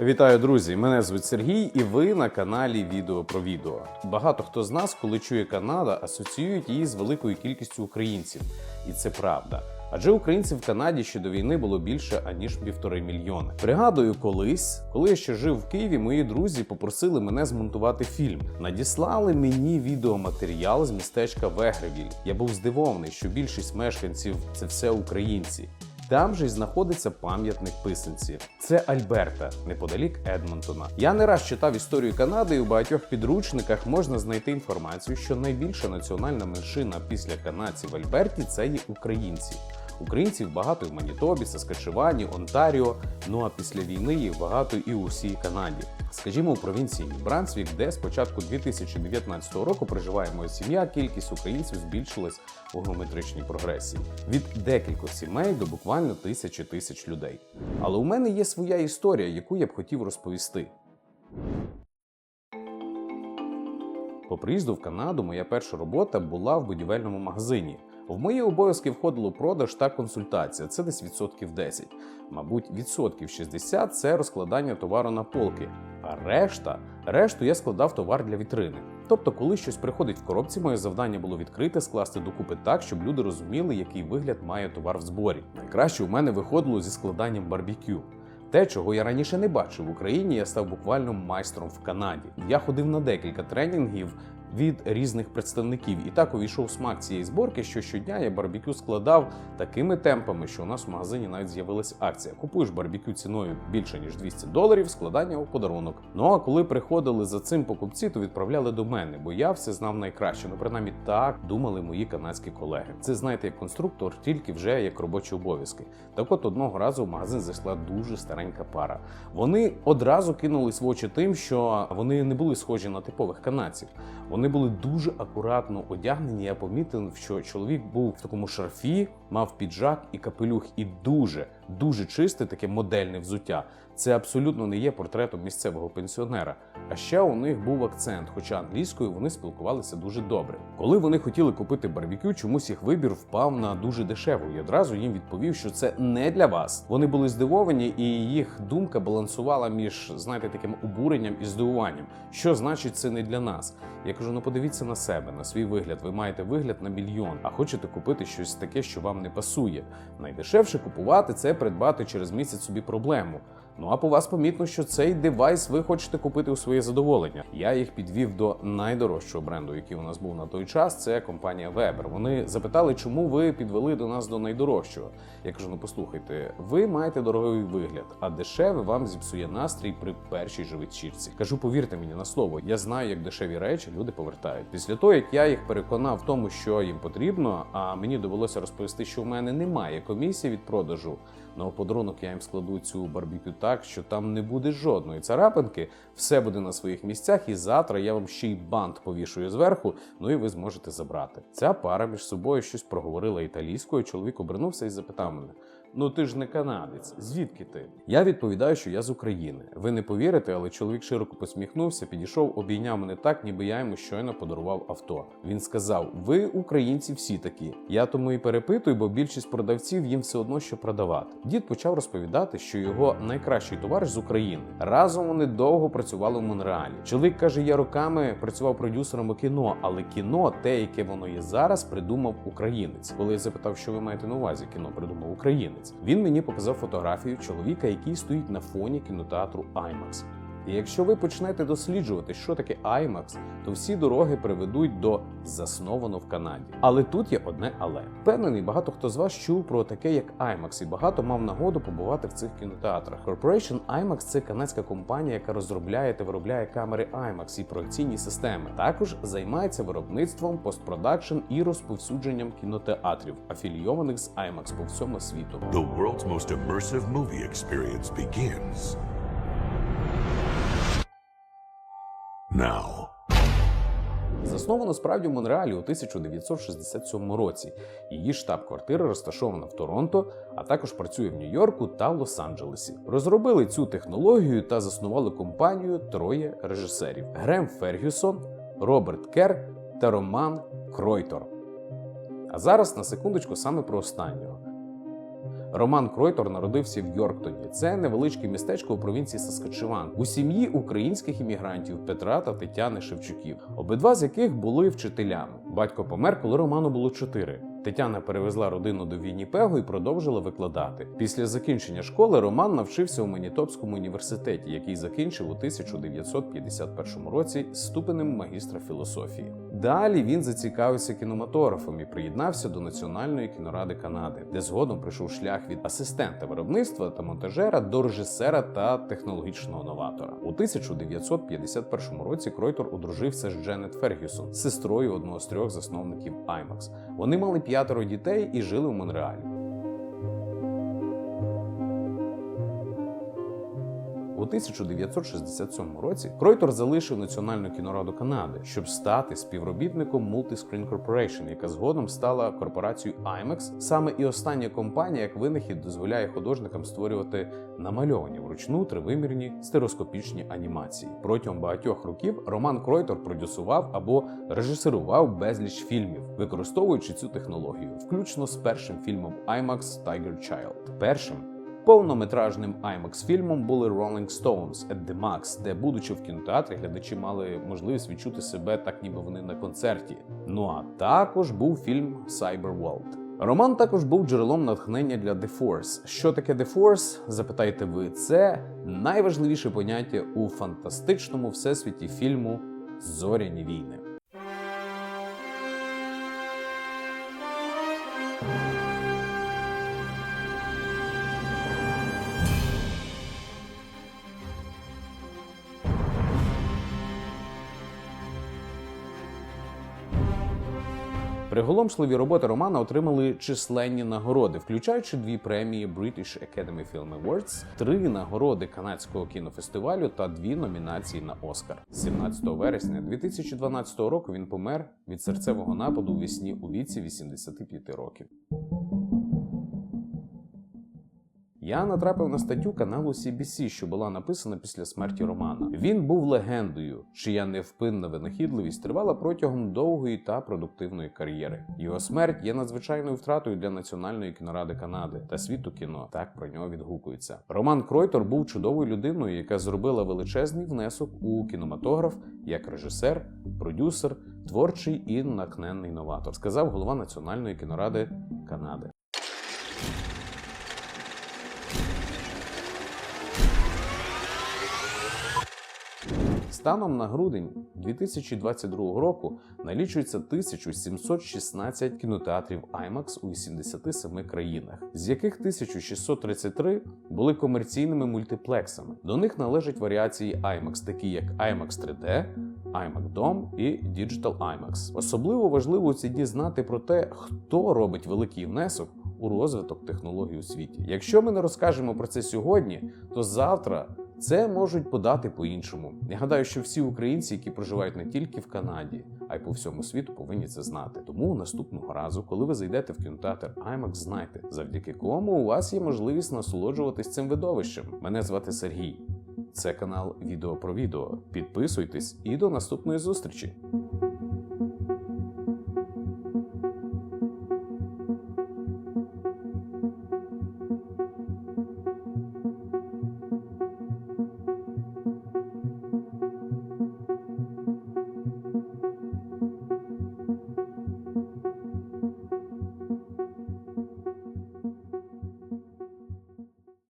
Вітаю, друзі! Мене звуть Сергій, і ви на каналі Відео про відео. Багато хто з нас, коли чує Канада, асоціюють її з великою кількістю українців, і це правда. Адже українців в Канаді ще до війни було більше аніж півтори мільйони. Пригадую, колись, коли я ще жив в Києві, мої друзі попросили мене змонтувати фільм. Надіслали мені відеоматеріал з містечка Вегревіль. Я був здивований, що більшість мешканців це все українці. Там же й знаходиться пам'ятник писанці. Це Альберта, неподалік Едмонтона. Я не раз читав історію Канади, і у багатьох підручниках можна знайти інформацію, що найбільша національна меншина після канадців в Альберті це є українці. Українців багато в Манітобі, Саскачевані, Онтаріо. Ну а після війни їх багато і у всій Канаді. Скажімо, у провінції Нью-Брансвік, де з початку 2019 року проживає моя сім'я, кількість українців збільшилась у геометричній прогресії від декількох сімей до буквально тисячі тисяч людей. Але у мене є своя історія, яку я б хотів розповісти. По приїзду в Канаду моя перша робота була в будівельному магазині. В мої обов'язки входило продаж та консультація. Це десь відсотків 10. Мабуть, відсотків 60 – це розкладання товару на полки. А решта, решту я складав товар для вітрини. Тобто, коли щось приходить в коробці, моє завдання було відкрити, скласти докупи так, щоб люди розуміли, який вигляд має товар в зборі. Найкраще у мене виходило зі складанням барбекю. Те, чого я раніше не бачив в Україні, я став буквально майстром в Канаді. Я ходив на декілька тренінгів від різних представників, і так увійшов смак цієї зборки, що щодня я барбекю складав такими темпами, що у нас в магазині навіть з'явилася акція. Купуєш барбекю ціною більше ніж 200 доларів, складання у подарунок. Ну а коли приходили за цим покупці, то відправляли до мене, бо я все знав найкраще. Ну принаймні так думали мої канадські колеги. Це знаєте, як конструктор, тільки вже як робочі обов'язки. Так от одного разу в магазин зайшла дуже старенька пара. Вони одразу кинулись в очі тим, що вони не були схожі на типових канадців. Вони були дуже акуратно одягнені. Я помітив, що чоловік був в такому шарфі, мав піджак і капелюх, і дуже дуже чисте таке модельне взуття. Це абсолютно не є портретом місцевого пенсіонера. А ще у них був акцент, хоча англійською вони спілкувалися дуже добре. Коли вони хотіли купити барбекю, чомусь їх вибір впав на дуже дешеву. І одразу їм відповів, що це не для вас. Вони були здивовані, і їх думка балансувала між знаєте таким обуренням і здивуванням. Що значить це не для нас? Я кажу: ну подивіться на себе, на свій вигляд. Ви маєте вигляд на мільйон, а хочете купити щось таке, що вам не пасує. Найдешевше купувати це придбати через місяць собі проблему. Ну а по вас помітно, що цей девайс ви хочете купити у своє задоволення. Я їх підвів до найдорожчого бренду, який у нас був на той час. Це компанія Weber. Вони запитали, чому ви підвели до нас до найдорожчого. Я кажу: ну послухайте, ви маєте дорогий вигляд, а дешеве вам зіпсує настрій при першій же вечірці. Кажу, повірте мені на слово, я знаю, як дешеві речі люди повертають. Після того, як я їх переконав в тому, що їм потрібно, а мені довелося розповісти, що в мене немає комісії від продажу. На подарунок я їм складу цю барбекю так, що там не буде жодної царапинки, все буде на своїх місцях, і завтра я вам ще й бант повішую зверху, ну і ви зможете забрати. Ця пара між собою щось проговорила італійською. Чоловік обернувся і запитав мене: Ну ти ж не канадець, звідки ти? Я відповідаю, що я з України. Ви не повірите, але чоловік широко посміхнувся, підійшов, обійняв мене так, ніби я йому щойно подарував авто. Він сказав: Ви, українці, всі такі. Я тому і перепитую, бо більшість продавців їм все одно що продавати. Дід почав розповідати, що його найкращий товариш з України. Разом вони довго працювали в Монреалі. Чоловік каже: я роками працював продюсером у кіно, але кіно, те, яке воно є зараз, придумав українець. Коли я запитав, що ви маєте на увазі, кіно придумав українець. Він мені показав фотографію чоловіка, який стоїть на фоні кінотеатру IMAX. І якщо ви почнете досліджувати, що таке IMAX, то всі дороги приведуть до засновано в Канаді. Але тут є одне але. Впевнений, багато хто з вас чув про таке, як IMAX, і багато мав нагоду побувати в цих кінотеатрах. Corporation IMAX – це канадська компанія, яка розробляє та виробляє камери IMAX і проекційні системи. Також займається виробництвом, постпродакшн і розповсюдженням кінотеатрів, афілійованих з IMAX по всьому світу. The world's most immersive movie experience begins now. Засновано справді в Монреалі у 1967 році. Її штаб-квартира розташована в Торонто, а також працює в Нью-Йорку та Лос-Анджелесі. Розробили цю технологію та заснували компанію троє режисерів: Грем Фергюсон, Роберт Кер та Роман Кройтор. А зараз на секундочку саме про останнього. Роман Кройтор народився в Йорктоні. Це невеличке містечко у провінції Саскачеван у сім'ї українських іммігрантів Петра та Тетяни Шевчуків, обидва з яких були вчителями. Батько помер, коли Роману було чотири. Тетяна перевезла родину до Вінніпегу і продовжила викладати. Після закінчення школи Роман навчився у Манітопському університеті, який закінчив у 1951 році ступенем магістра філософії. Далі він зацікавився кінематографом і приєднався до Національної кіноради Канади, де згодом прийшов шлях від асистента виробництва та монтажера до режисера та технологічного новатора. У 1951 році Кройтор одружився з Дженет Фергюсон, сестрою одного з трьох засновників IMAX. Вони мали п'ятеро дітей і жили в Монреалі. 1967 році Кройтор залишив Національну кінораду Канади, щоб стати співробітником Multiscreen Corporation, яка згодом стала корпорацією IMAX. Саме і остання компанія, як винахід, дозволяє художникам створювати намальовані вручну тривимірні стереоскопічні анімації. Протягом багатьох років Роман Кройтор продюсував або режисерував безліч фільмів, використовуючи цю технологію, включно з першим фільмом IMAX Tiger Child. Першим Повнометражним IMAX фільмом були Rolling Stones at the Max, де, будучи в кінотеатрі, глядачі мали можливість відчути себе так, ніби вони на концерті. Ну а також був фільм Cyberworld. Роман також був джерелом натхнення для The Force. Що таке The Force? Запитаєте ви, це найважливіше поняття у фантастичному всесвіті фільму Зоряні війни. Приголомшливі роботи Романа отримали численні нагороди, включаючи дві премії British Academy Film Awards, три нагороди канадського кінофестивалю та дві номінації на Оскар. 17 вересня 2012 року він помер від серцевого нападу у вісні у віці 85 років. Я натрапив на статтю каналу CBC, що була написана після смерті Романа. Він був легендою, чия невпинна винахідливість тривала протягом довгої та продуктивної кар'єри. Його смерть є надзвичайною втратою для Національної кіноради Канади та світу кіно. Так про нього відгукується. Роман Кройтор був чудовою людиною, яка зробила величезний внесок у кінематограф як режисер, продюсер, творчий і накненний новатор, сказав голова Національної кіноради Канади. Станом на грудень 2022 року налічується 1716 кінотеатрів IMAX у 87 країнах, з яких 1633 були комерційними мультиплексами. До них належать варіації IMAX, такі як IMAX 3D, IMAX Dome і Digital IMAX. Особливо важливо у цій дні знати про те, хто робить великий внесок у розвиток технологій у світі. Якщо ми не розкажемо про це сьогодні, то завтра це можуть подати по-іншому. Я гадаю, що всі українці, які проживають не тільки в Канаді, а й по всьому світу, повинні це знати. Тому наступного разу, коли ви зайдете в кінотеатр IMAX, знайте, завдяки кому у вас є можливість насолоджуватись цим видовищем. Мене звати Сергій. Це канал Відео про відео. Підписуйтесь і до наступної зустрічі.